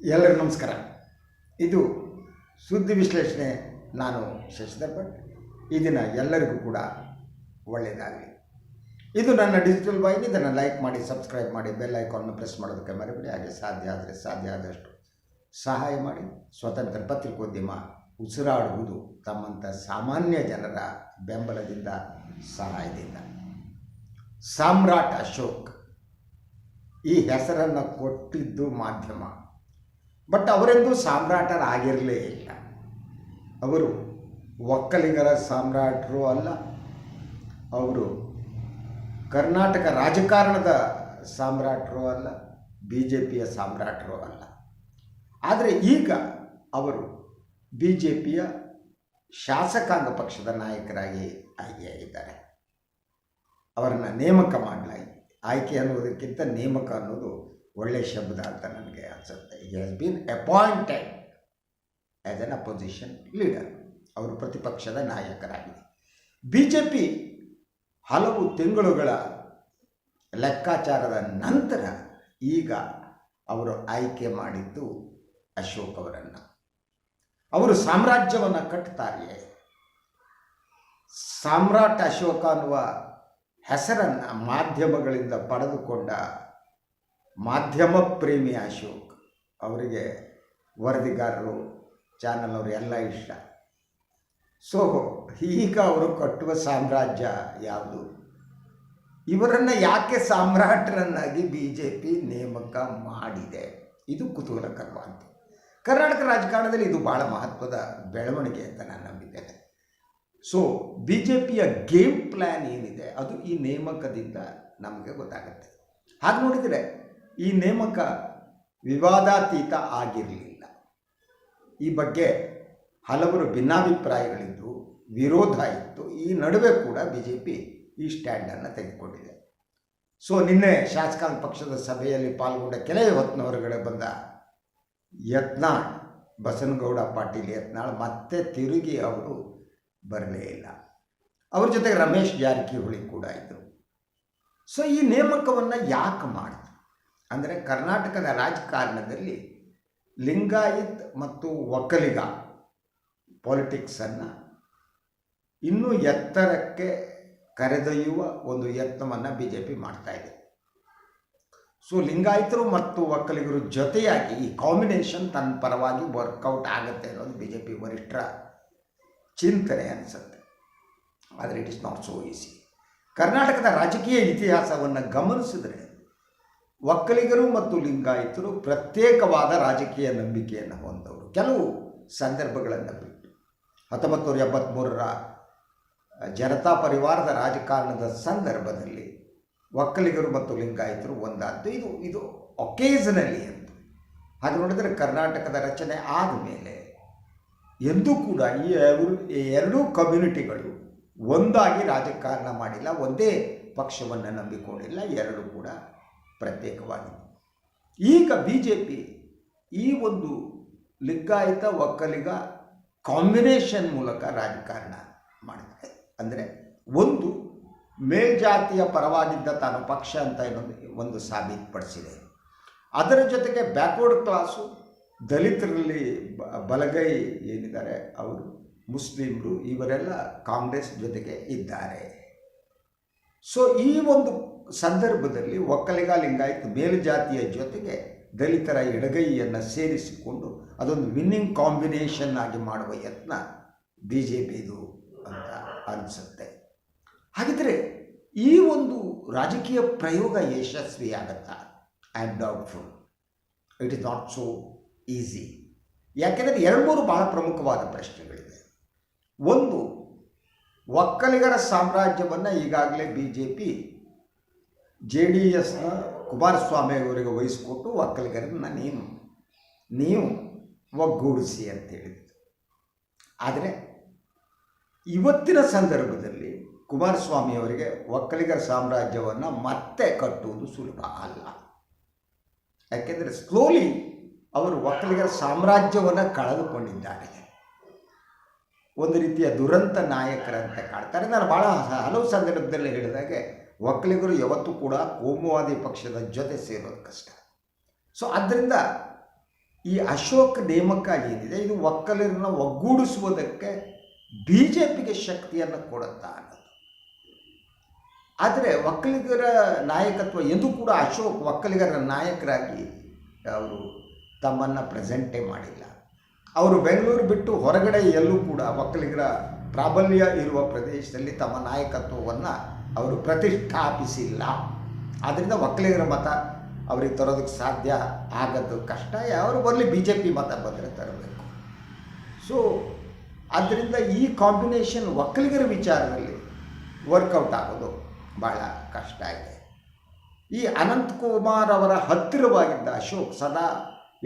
ಎಲ್ಲರಿಗೂ ನಮಸ್ಕಾರ. ಇದು ಸುದ್ದಿ ವಿಶ್ಲೇಷಣೆ. ನಾನು ಶಶಿಧರ್ ಭಟ್. ಈ ದಿನ ಎಲ್ಲರಿಗೂ ಕೂಡ ಒಳ್ಳೆಯದಾಗಲಿ. ಇದು ನನ್ನ ಡಿಜಿಟಲ್ ವಾಹಿನಿ ಇದನ್ನು ಲೈಕ್ ಮಾಡಿ ಸಬ್ಸ್ಕ್ರೈಬ್ ಮಾಡಿ ಬೆಲ್ ಐಕಾನನ್ನು ಪ್ರೆಸ್ ಮಾಡೋದಕ್ಕೆ ಮರಿಬೇಡಿ. ಹಾಗೆ ಸಾಧ್ಯ ಆದರೆ ಸಾಧ್ಯ ಆದಷ್ಟು ಸಹಾಯ ಮಾಡಿ. ಸ್ವತಂತ್ರ ಪತ್ರಿಕೋದ್ಯಮ ಉಸಿರಾಡುವುದು ತಮ್ಮಂಥ ಸಾಮಾನ್ಯ ಜನರ ಬೆಂಬಲದಿಂದ, ಸಹಾಯದಿಂದ. ಸಾಮ್ರಾಟ್ ಅಶೋಕ್ ಈ ಹೆಸರನ್ನು ಕೊಟ್ಟಿದ್ದು ಮಾಧ್ಯಮ. ಬಟ್ ಅವರೆಂದೂ ಸಾಮ್ರಾಟರಾಗಿರಲೇ ಇಲ್ಲ. ಅವರು ಒಕ್ಕಲಿಗರ ಸಾಮ್ರಾಟರು ಅಲ್ಲ. ಅವರು ಕರ್ನಾಟಕ ರಾಜಕಾರಣದ ಸಾಮ್ರಾಟರು ಅಲ್ಲ. ಬಿ ಜೆ ಪಿಯ ಸಾಮ್ರಾಟರು ಅಲ್ಲ. ಆದರೆ ಈಗ ಅವರು ಬಿ ಜೆ ಪಿಯ ಶಾಸಕಾಂಗ ಪಕ್ಷದ ನಾಯಕರಾಗಿ ಆಯ್ಕೆಯಾಗಿದ್ದಾರೆ ಅವರನ್ನು ನೇಮಕ ಮಾಡಲಾಗಿದೆ ಆಯ್ಕೆ ಅನ್ನೋದಕ್ಕಿಂತ ನೇಮಕ ಅನ್ನೋದು ಒಳ್ಳೆಯ ಶಬ್ದ ಅಂತ ನನಗೆ ಅನಿಸುತ್ತೆ. He has been appointed as an opposition leader ಅವರು ಪ್ರತಿಪಕ್ಷದ ನಾಯಕರಾಗಿದೆ ಬಿ ಜೆ ಪಿ ಹಲವು ತಿಂಗಳುಗಳ ಲೆಕ್ಕಾಚಾರದ ನಂತರ ಈಗ ಅವರು ಆಯ್ಕೆ ಮಾಡಿದ್ದು ಅಶೋಕ್ ಅವರನ್ನು. ಅವರು ಸಾಮ್ರಾಜ್ಯವನ್ನು ಕಟ್ತಾರೆಯೇ ಸಾಮ್ರಾಟ್ ಅಶೋಕ ಅನ್ನುವ ಹೆಸರನ್ನು ಮಾಧ್ಯಮಗಳಿಂದ ಪಡೆದುಕೊಂಡ ಮಾಧ್ಯಮ ಪ್ರೇಮಿ ಅಶೋಕ್ ಅವರಿಗೆ ವರದಿಗಾರರು ಚಾನಲ್ ಅವರು ಎಲ್ಲ ಇಷ್ಟ. ಸೊ ಈಗ ಅವರು ಕಟ್ಟುವ ಸಾಮ್ರಾಜ್ಯ ಯಾವುದು? ಇವರನ್ನು ಯಾಕೆ ಸಾಮ್ರಾಟರನ್ನಾಗಿ ಬಿ ಜೆ ಪಿ ನೇಮಕ ಮಾಡಿದೆ? ಇದು ಕುತೂಹಲಕರವಾಗಿದೆ ಕರ್ನಾಟಕ ರಾಜಕಾರಣದಲ್ಲಿ ಇದು ಭಾಳ ಮಹತ್ವದ ಬೆಳವಣಿಗೆ ಅಂತ ನಾನು ನಂಬಿದ್ದೇನೆ. ಸೊ ಬಿ ಜೆ ಪಿಯ ಗೇಮ್ ಪ್ಲ್ಯಾನ್ ಏನಿದೆ? ಅದು ಈ ನೇಮಕದಿಂದ ನಮಗೆ ಗೊತ್ತಾಗುತ್ತೆ. ಹಾಗೆ ನೋಡಿದರೆ ಈ ನೇಮಕ ವಿವಾದಾತೀತ ಆಗಿರಲಿಲ್ಲ. ಈ ಬಗ್ಗೆ ಹಲವರು ಭಿನ್ನಾಭಿಪ್ರಾಯಗಳಿದ್ದು ವಿರೋಧ ಇತ್ತು. ಈ ನಡುವೆ ಕೂಡ ಬಿ ಜೆ ಪಿ ಈ ಸ್ಟ್ಯಾಂಡನ್ನು ತೆಗೆದುಕೊಂಡಿದೆ. ಸೊ, ನಿನ್ನೆ ಶಾಸಕಾಂಗ ಪಕ್ಷದ ಸಭೆಯಲ್ಲಿ ಪಾಲ್ಗೊಂಡ ಕೆಲವೇ ಹೊತ್ತಿನ ಹೊರಗಡೆ ಬಂದ ಯತ್ನಾಳ್, ಬಸನಗೌಡ, ಪಾಟೀಲ್ ಯತ್ನಾಳ್ ಮತ್ತೆ ತಿರುಗಿ ಅವರು ಬರಲೇ ಇಲ್ಲ. ಅವ್ರ ಜೊತೆಗೆ ರಮೇಶ್ ಜಾರಕಿಹೊಳಿ ಕೂಡ ಇದ್ದರು ಸೊ, ಈ ನೇಮಕವನ್ನು ಯಾಕೆ ಮಾಡಿದ್ರು ಅಂದರೆ ಕರ್ನಾಟಕದ ರಾಜಕಾರಣದಲ್ಲಿ ಲಿಂಗಾಯತ್ ಮತ್ತು ಒಕ್ಕಲಿಗ ಪಾಲಿಟಿಕ್ಸನ್ನು ಇನ್ನೂ ಎತ್ತರಕ್ಕೆ ಕರೆದೊಯ್ಯುವ ಒಂದು ಯತ್ನವನ್ನು ಬಿ ಜೆ ಪಿ ಮಾಡ್ತಾಯಿದೆ ಸೊ ಲಿಂಗಾಯತರು ಮತ್ತು ಒಕ್ಕಲಿಗರು ಜೊತೆಯಾಗಿ ಈ ಕಾಂಬಿನೇಷನ್ ತನ್ನ ಪರವಾಗಿ ವರ್ಕೌಟ್ ಆಗುತ್ತೆ ಅನ್ನೋದು ಬಿ ಜೆ ಪಿ ವರಿಷ್ಠರ ಚಿಂತನೆ ಅನಿಸುತ್ತೆ. ಆದರೆ it is not so easy ಕರ್ನಾಟಕದ ರಾಜಕೀಯ ಇತಿಹಾಸವನ್ನು ಗಮನಿಸಿದರೆ ಒಕ್ಕಲಿಗರು ಮತ್ತು ಲಿಂಗಾಯತರು ಪ್ರತ್ಯೇಕವಾದ ರಾಜಕೀಯ ನಂಬಿಕೆಯನ್ನು ಹೊಂದವರು. ಕೆಲವು ಸಂದರ್ಭಗಳನ್ನು ಬಿಟ್ಟು. ಹತ್ತೊಂಬತ್ತು ನೂರ ಜನತಾ ಪರಿವಾರದ ರಾಜಕಾರಣದ ಸಂದರ್ಭದಲ್ಲಿ ಒಕ್ಕಲಿಗರು ಮತ್ತು ಲಿಂಗಾಯತರು ಒಂದಾದ್ದು. ಇದು ಇದು ಒಕೇಸನಲಿ ಅಂತ. ಹಾಗೆ ನೋಡಿದರೆ ಕರ್ನಾಟಕದ ರಚನೆ ಆದ ಮೇಲೆ ಎಂದೂ ಕೂಡ ಈ ಎರಡೂ ಕಮ್ಯುನಿಟಿಗಳು ಒಂದಾಗಿ ರಾಜಕಾರಣ ಮಾಡಿಲ್ಲ, ಒಂದೇ ಪಕ್ಷವನ್ನು ನಂಬಿಕೊಂಡಿಲ್ಲ, ಎರಡು ಕೂಡ ಪ್ರತ್ಯೇಕವಾಗಿದೆ ಈಗ ಬಿ ಜೆ ಪಿ ಈ ಒಂದು ಲಿಂಗಾಯತ ಒಕ್ಕಲಿಗ ಕಾಂಬಿನೇಷನ್ ಮೂಲಕ ರಾಜಕಾರಣ ಮಾಡಿದೆ ಅಂದರೆ ಒಂದು ಮೇಲ್ಜಾತಿಯ ಪರವಾಗಿದ್ದ ತಾನು ಪಕ್ಷ ಅಂತ ಇನ್ನೊಂದು ಒಂದು ಸಾಬೀತುಪಡಿಸಿದೆ. ಅದರ ಜೊತೆಗೆ ಬ್ಯಾಕ್ವರ್ಡ್ ಕ್ಲಾಸು ದಲಿತರಲ್ಲಿ ಬಲಗೈ ಏನಿದ್ದಾರೆ, ಅವರು ಮುಸ್ಲಿಮರು, ಇವರೆಲ್ಲ ಕಾಂಗ್ರೆಸ್ ಜೊತೆಗೆ ಇದ್ದಾರೆ. ಸೊ ಈ ಒಂದು ಸಂದರ್ಭದಲ್ಲಿ ಒಕ್ಕಲಿಗ ಲಿಂಗಾಯತ್ ಮೇಲುಜಾತಿಯ ಜೊತೆಗೆ ದಲಿತರ ಎಡಗೈಯನ್ನು ಸೇರಿಸಿಕೊಂಡು ಅದೊಂದು ವಿನ್ನಿಂಗ್ ಕಾಂಬಿನೇಷನ್ ಆಗಿ ಮಾಡುವ ಯತ್ನ ಬಿ ಜೆ ಪಿದು ಅಂತ ಅನಿಸುತ್ತೆ. ಹಾಗಿದ್ರೆ ಈ ಒಂದು ರಾಜಕೀಯ ಪ್ರಯೋಗ ಯಶಸ್ವಿಯಾಗತ್ತಾ? I am doubtful it is not so easy ಯಾಕೆಂದರೆ ಎರಡು ಮೂರು ಬಹಳ ಪ್ರಮುಖವಾದ ಪ್ರಶ್ನೆಗಳಿವೆ. ಒಂದು ಒಕ್ಕಲಿಗರ ಸಾಮ್ರಾಜ್ಯವನ್ನು ಈಗಾಗಲೇ B J P J D ಎಸ್ನ ಕುಮಾರಸ್ವಾಮಿ ಅವರಿಗೆ ವಹಿಸಿಕೊಟ್ಟು ಒಕ್ಕಲಿಗರನ್ನ ನೀವು ನೀವು ಒಗ್ಗೂಡಿಸಿ ಅಂತ ಹೇಳಿದ್ದು. ಆದರೆ ಇವತ್ತಿನ ಸಂದರ್ಭದಲ್ಲಿ ಕುಮಾರಸ್ವಾಮಿ ಅವರಿಗೆ ಒಕ್ಕಲಿಗರ ಸಾಮ್ರಾಜ್ಯವನ್ನು ಮತ್ತೆ ಕಟ್ಟುವುದು ಸುಲಭ ಅಲ್ಲ. ಯಾಕೆಂದರೆ ಸ್ಲೋಲಿ ಅವರು ಒಕ್ಕಲಿಗರ ಸಾಮ್ರಾಜ್ಯವನ್ನು ಕಳೆದುಕೊಂಡಿದ್ದಾರೆ. ಒಂದು ರೀತಿಯ ದುರಂತ ನಾಯಕರಂತೆ ಕಾಡ್ತಾರೆ ನಾನು ಭಾಳ ಹಲವು ಸಂದರ್ಭದಲ್ಲಿ ಹೇಳಿದಾಗೆ ಒಕ್ಕಲಿಗರು ಯಾವತ್ತೂ ಕೂಡ ಕೋಮುವಾದಿ ಪಕ್ಷದ ಜೊತೆ ಸೇರೋದು ಕಷ್ಟ. ಸೊ ಆದ್ದರಿಂದ ಈ ಅಶೋಕ್ ನೇಮಕ ಏನಿದೆ, ಇದು ಒಕ್ಕಲಿಗರನ್ನ ಒಗ್ಗೂಡಿಸುವುದಕ್ಕೆ ಬಿ ಜೆ ಪಿಗೆ ಶಕ್ತಿಯನ್ನು ಕೊಡುತ್ತಾ ಅನ್ನೋದು. ಆದರೆ ಒಕ್ಕಲಿಗರ ನಾಯಕತ್ವ ಎಂದು ಕೂಡ ಅಶೋಕ್ ಒಕ್ಕಲಿಗರ ನಾಯಕರಾಗಿ ಅವರು ತಮ್ಮನ್ನು ಪ್ರೆಸೆಂಟೇ ಮಾಡಿಲ್ಲ. ಅವರು ಬೆಂಗಳೂರು ಬಿಟ್ಟು ಹೊರಗಡೆ ಎಲ್ಲೂ ಕೂಡ ಒಕ್ಕಲಿಗರ ಪ್ರಾಬಲ್ಯ ಇರುವ ಪ್ರದೇಶದಲ್ಲಿ ತಮ್ಮ ನಾಯಕತ್ವವನ್ನು ಅವರು ಪ್ರತಿಷ್ಠಾಪಿಸಿಲ್ಲ. ಆದ್ದರಿಂದ ಒಕ್ಕಲಿಗರ ಮತ ಅವರಿಗೆ ತರೋದಕ್ಕೆ ಸಾಧ್ಯ ಆಗೋದು ಕಷ್ಟ. ಅವರು ಬರಲಿ ಬಿ ಜೆ ಪಿ ಮತ ಬಂದರೆ ತರಬೇಕು. ಸೊ ಆದ್ದರಿಂದ ಈ ಕಾಂಬಿನೇಷನ್ ಒಕ್ಕಲಿಗರ ವಿಚಾರದಲ್ಲಿ ವರ್ಕೌಟ್ ಆಗೋದು ಭಾಳ ಕಷ್ಟ ಇದೆ. ಈ ಅನಂತಕುಮಾರ್ ಅವರ ಹತ್ತಿರವಾಗಿದ್ದ ಅಶೋಕ್ ಸದಾ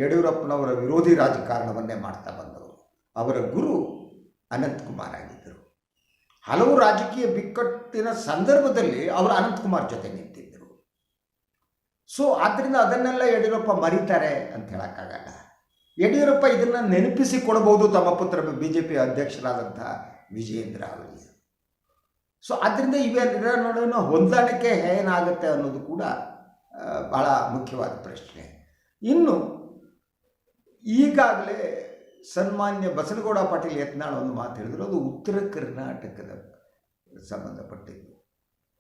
ಯಡಿಯೂರಪ್ಪನವರ ವಿರೋಧಿ ರಾಜಕಾರಣವನ್ನೇ ಮಾಡ್ತಾ ಬಂದರು ಅವರ ಗುರು ಅನಂತಕುಮಾರ್ ಆಗಿದ್ದರು. ಹಲವು ರಾಜಕೀಯ ಬಿಕ್ಕಟ್ಟಿನ ಸಂದರ್ಭದಲ್ಲಿ ಅವರು ಅನಂತಕುಮಾರ್ ಜೊತೆ ನಿಂತಿದ್ದರು. ಸೊ ಆದ್ದರಿಂದ ಅದನ್ನೆಲ್ಲ ಯಡಿಯೂರಪ್ಪ ಮರೀತಾರೆ ಅಂತ ಹೇಳೋಕ್ಕಾಗಲ್ಲ. ಯಡಿಯೂರಪ್ಪ ಇದನ್ನು ನೆನಪಿಸಿಕೊಡಬಹುದು ತಮ್ಮ ಪುತ್ರ ಬಿ ಜೆ ಪಿ ಅಧ್ಯಕ್ಷರಾದಂಥ ವಿಜಯೇಂದ್ರ ಅವರಿಗೆ. ಸೊ ಆದ್ದರಿಂದ ಇವೆಲ್ಲರ ನಡುವಿನ ಹೊಂದಾಣಿಕೆ ಏನಾಗುತ್ತೆ ಅನ್ನೋದು ಕೂಡ ಬಹಳ ಮುಖ್ಯವಾದ ಪ್ರಶ್ನೆ. ಇನ್ನು ಈಗಾಗಲೇ ಸನ್ಮಾನ್ಯ ಬಸನಗೌಡ ಪಾಟೀಲ್ ಯತ್ನಾಳ್ ಒಂದು ಮಾತು ಹೇಳಿದ್ರು, ಅದು ಉತ್ತರ ಕರ್ನಾಟಕದ ಸಂಬಂಧಪಟ್ಟಿದ್ದು.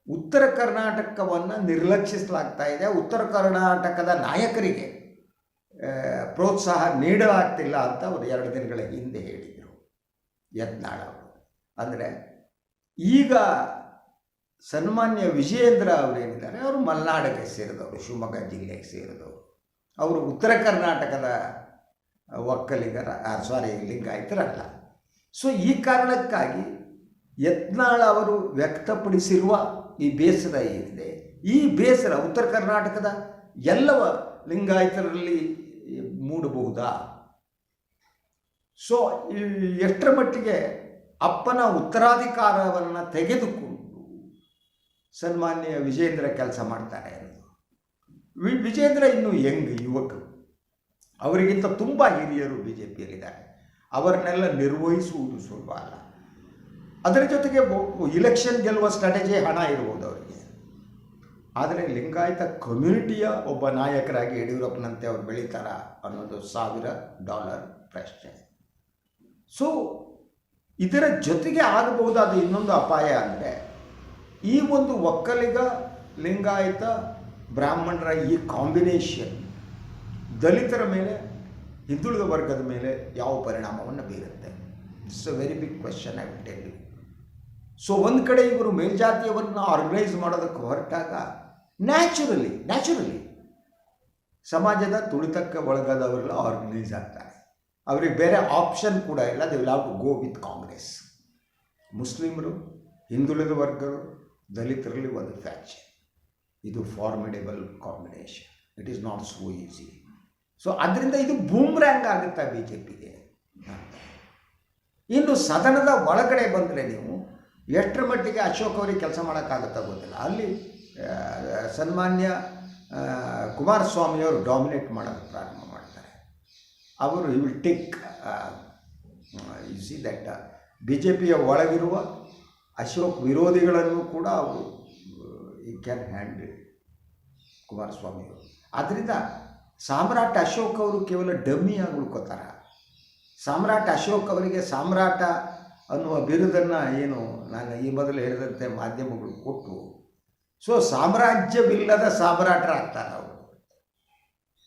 ಉತ್ತರ ಕರ್ನಾಟಕವನ್ನು ನಿರ್ಲಕ್ಷಿಸಲಾಗ್ತಾ ಇದೆ, ಉತ್ತರ ಕರ್ನಾಟಕದ ನಾಯಕರಿಗೆ ಪ್ರೋತ್ಸಾಹ ನೀಡಲಾಗ್ತಿಲ್ಲ ಅಂತ ಅವರು ಎರಡು ದಿನಗಳ ಹಿಂದೆ ಹೇಳಿದರು ಯತ್ನಾಳ್ ಅವರು. ಅಂದರೆ ಈಗ ಸನ್ಮಾನ್ಯ ವಿಜಯೇಂದ್ರ ಅವರೇನಿದ್ದಾರೆ ಅವರು ಮಲೆನಾಡಿಗೆ ಸೇರಿದವರು, ಶಿವಮೊಗ್ಗ ಜಿಲ್ಲೆಗೆ ಸೇರಿದವರು. ಅವರು ಉತ್ತರ ಕರ್ನಾಟಕದ ಒಕ್ಕಲಿಗರ ಸಾರಿ ಲಿಂಗಾಯತರಲ್ಲ. ಸೊ ಈ ಕಾರಣಕ್ಕಾಗಿ ಯತ್ನಾಳ್ ಅವರು ವ್ಯಕ್ತಪಡಿಸಿರುವ ಈ ಬೇಸರ ಏನಿದೆ, ಈ ಬೇಸರ ಉತ್ತರ ಕರ್ನಾಟಕದ ಎಲ್ಲವ ಲಿಂಗಾಯತರಲ್ಲಿ ಮೂಡಬಹುದಾ? ಸೊ ಎಷ್ಟರ ಮಟ್ಟಿಗೆ ಅಪ್ಪನ ಉತ್ತರಾಧಿಕಾರವನ್ನು ತೆಗೆದುಕೊಂಡು ಸನ್ಮಾನ್ಯ ವಿಜೇಂದ್ರ ಕೆಲಸ ಮಾಡ್ತಾರೆ ವಿಜೇಂದ್ರ ಇನ್ನು ಯಂಗ್ ಯುವಕರು? ಅವರಿಗಿಂತ ತುಂಬ ಹಿರಿಯರು ಬಿ ಜೆ ಪಿಯಲ್ಲಿದ್ದಾರೆ ಅವರನ್ನೆಲ್ಲ ನಿರ್ವಹಿಸುವುದು ಸುಲಭ ಅಲ್ಲ. ಅದರ ಜೊತೆಗೆ ಇಲೆಕ್ಷನ್ ಗೆಲ್ಲುವ ಸ್ಟ್ರಾಟಜಿ ಹಣ ಇರ್ಬೋದು ಅವರಿಗೆ. ಆದರೆ ಲಿಂಗಾಯತ ಕಮ್ಯುನಿಟಿಯ ಒಬ್ಬ ನಾಯಕರಾಗಿ ಯಡಿಯೂರಪ್ಪನಂತೆ ಅವ್ರು ಬೆಳೀತಾರ ಅನ್ನೋದು ಸಾವಿರ ಡಾಲರ್ ಪ್ರಶ್ನೆ. ಸೊ ಇದರ ಜೊತೆಗೆ ಆಗಬಹುದಾದ ಇನ್ನೊಂದು ಅಪಾಯ ಅಂದರೆ, ಈ ಒಂದು ಒಕ್ಕಲಿಗ, ಲಿಂಗಾಯತ, ಬ್ರಾಹ್ಮಣರ ಈ ಕಾಂಬಿನೇಷನ್ ದಲಿತರ ಮೇಲೆ, ಹಿಂದುಳಿದ ವರ್ಗದ ಮೇಲೆ ಯಾವ ಪರಿಣಾಮವನ್ನು ಬೀರುತ್ತೆ? It's a very big question I will tell you so ಒಂದು ಕಡೆ ಇವರು ಮೇಲ್ಜಾತಿಯವನ್ನು ಆರ್ಗನೈಸ್ ಮಾಡೋದಕ್ಕೆ ಹೊರಟಾಗ ನ್ಯಾಚುರಲಿ ನ್ಯಾಚುರಲಿ ಸಮಾಜದ ತುಳಿತಕ್ಕೆ ಒಳಗಾದವರೆಲ್ಲ ಆರ್ಗನೈಸ್ ಆಗ್ತಾರೆ. ಅವರಿಗೆ ಬೇರೆ ಆಪ್ಷನ್ ಕೂಡ ಇಲ್ಲ. They will have to go with Congress ಮುಸ್ಲಿಮರು, ಹಿಂದುಳಿದ ವರ್ಗರು, ದಲಿತರಲ್ಲಿ ಒಂದು ಫ್ಯಾಕ್ಷನ್ ಇದು formidable combination it is not so easy so ಅದರಿಂದ ಇದು ಬೂಮ್ರ್ಯಾಂಗ್ ಆಗುತ್ತಾ ಬಿ ಜೆ ಪಿಗೆ ಇನ್ನು ಸದನದ ಒಳಗಡೆ ಬಂದರೆ ನೀವು ಎಷ್ಟರ ಮಟ್ಟಿಗೆ ಅಶೋಕ್ ಅವರಿಗೆ ಕೆಲಸ ಮಾಡೋಕ್ಕಾಗುತ್ತಾ ಗೊತ್ತಿಲ್ಲ. ಅಲ್ಲಿ ಸನ್ಮಾನ್ಯ ಕುಮಾರಸ್ವಾಮಿಯವರು ಡಾಮಿನೇಟ್ ಮಾಡೋಕ್ಕೆ ಪ್ರಾರಂಭ ಮಾಡ್ತಾರೆ. ಅವರು you will take you see that B J ಪಿಯ ಒಳಗಿರುವ ಅಶೋಕ್ ವಿರೋಧಿಗಳನ್ನು ಕೂಡ ಅವರು ಈ ಕ್ಯಾನ್ ಹ್ಯಾಂಡಲ್ ಕುಮಾರಸ್ವಾಮಿಯವರು. ಆದ್ದರಿಂದ ಸಾಮ್ರಾಟ್ ಅಶೋಕ್ ಅವರು ಕೇವಲ ಡಮ್ಮಿಯಾಗಿ ಉಳ್ಕೋತಾರೆ ಸಾಮ್ರಾಟ್ ಅಶೋಕ್ ಅವರಿಗೆ ಸಾಮ್ರಾಟ ಅನ್ನುವ ಬಿರುದನ್ನು ಏನು ನಾನು ಈ ಮೊದಲು ಹೇಳಿದಂತೆ ಮಾಧ್ಯಮಗಳು ಕೊಟ್ಟು, ಸೊ ಸಾಮ್ರಾಜ್ಯವಿಲ್ಲದ ಸಾಮ್ರಾಟರಾಗ್ತಾರೆ ಅವರು.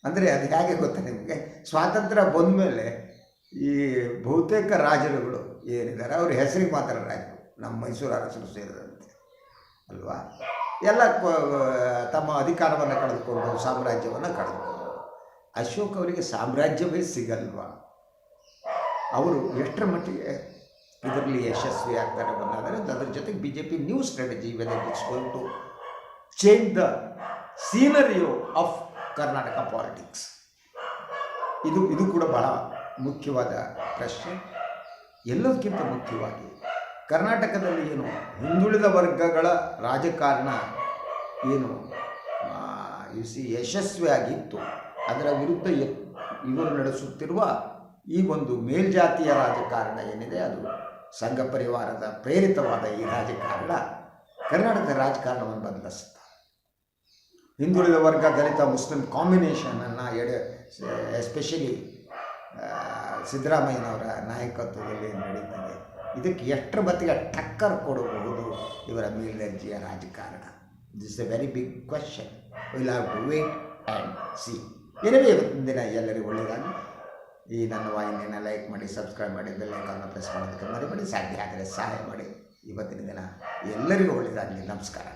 ಅಂದರೆ ಅದು ಹೇಗೆ ಗೊತ್ತಾ ನಿಮಗೆ? ಸ್ವಾತಂತ್ರ್ಯ ಬಂದ ಮೇಲೆ ಈ ಬಹುತೇಕ ರಾಜರುಗಳು ಏನಿದ್ದಾರೆ, ಅವ್ರ ಹೆಸರಿಗೆ ಮಾತ್ರ ರಾಜರು ನಮ್ಮ ಮೈಸೂರು ಅರಸರು ಸೇರಿದಂತೆ, ಅಲ್ವಾ? ಎಲ್ಲ ತಮ್ಮ ಅಧಿಕಾರವನ್ನು ಕಳೆದುಕೊಂಡು ಸಾಮ್ರಾಜ್ಯವನ್ನು ಕಳೆದುಕೊಂಡು ಅಶೋಕ್ ಅವರಿಗೆ ಸಾಮ್ರಾಜ್ಯವೇ ಸಿಗಲ್ವಾ? ಅವರು ಎಷ್ಟರ ಮಟ್ಟಿಗೆ ಇದರಲ್ಲಿ ಯಶಸ್ವಿ ಆಗ್ತಾರೆ ಬಂದಾದರೆ ಅದರ ಜೊತೆಗೆ B J P new strategy whether it's going to change the scenario of Karnataka politics ಇದು ಇದು ಕೂಡ ಬಹಳ ಮುಖ್ಯವಾದ ಪ್ರಶ್ನೆ. ಎಲ್ಲದಕ್ಕಿಂತ ಮುಖ್ಯವಾಗಿ ಕರ್ನಾಟಕದಲ್ಲಿ ಏನು ಹಿಂದುಳಿದ ವರ್ಗಗಳ ರಾಜಕಾರಣ ಏನು ಯಶಸ್ವಿಯಾಗಿತ್ತು. ಅದರ ವಿರುದ್ಧ ಇವರು ನಡೆಸುತ್ತಿರುವ ಈ ಒಂದು ಮೇಲ್ಜಾತಿಯ ರಾಜಕಾರಣ ಏನಿದೆ, ಅದು ಸಂಘ ಪರಿವಾರದ ಪ್ರೇರಿತವಾದ ಈ ರಾಜಕಾರಣ ಕರ್ನಾಟಕದ ರಾಜಕಾರಣವನ್ನು ಬದಲಿಸುತ್ತೆ. ಹಿಂದುಳಿದ ವರ್ಗ ದಲಿತ ಮುಸ್ಲಿಂ ಕಾಂಬಿನೇಷನನ್ನು ಎಡೆ ಎಸ್ಪೆಷಲಿ ಸಿದ್ದರಾಮಯ್ಯನವರ ನಾಯಕತ್ವದಲ್ಲಿ ನಡೀತದೆ ಇದಕ್ಕೆ ಎಷ್ಟರ ಮಟ್ಟಿಗೆ ಟಕ್ಕರ್ ಕೊಡಬಹುದು ಇವರ ಮೇಲ್ದರ್ಜೆಯ ರಾಜಕಾರಣ? This a very big question will have to wait and see ಏನೇ ಇವತ್ತಿನ ದಿನ ಎಲ್ಲರಿಗೂ ಒಳ್ಳೆಯದಾಗಿ ಈ ನನ್ನ ವಾಹಿನಿಯನ್ನು ಲೈಕ್ ಮಾಡಿ, ಸಬ್ಸ್ಕ್ರೈಬ್ ಮಾಡಿ ಬೆಲ್ಲೈಕನ್ನು ಪ್ರೆಸ್ ಮಾಡೋದಕ್ಕೆ ಮಾಡಿ ಸಾಧ್ಯ ಆದರೆ ಸಹಾಯ ಮಾಡಿ. ಇವತ್ತಿನ ದಿನ ಎಲ್ಲರಿಗೂ ಒಳ್ಳೆಯದಾಗಲಿ. ನಮಸ್ಕಾರ.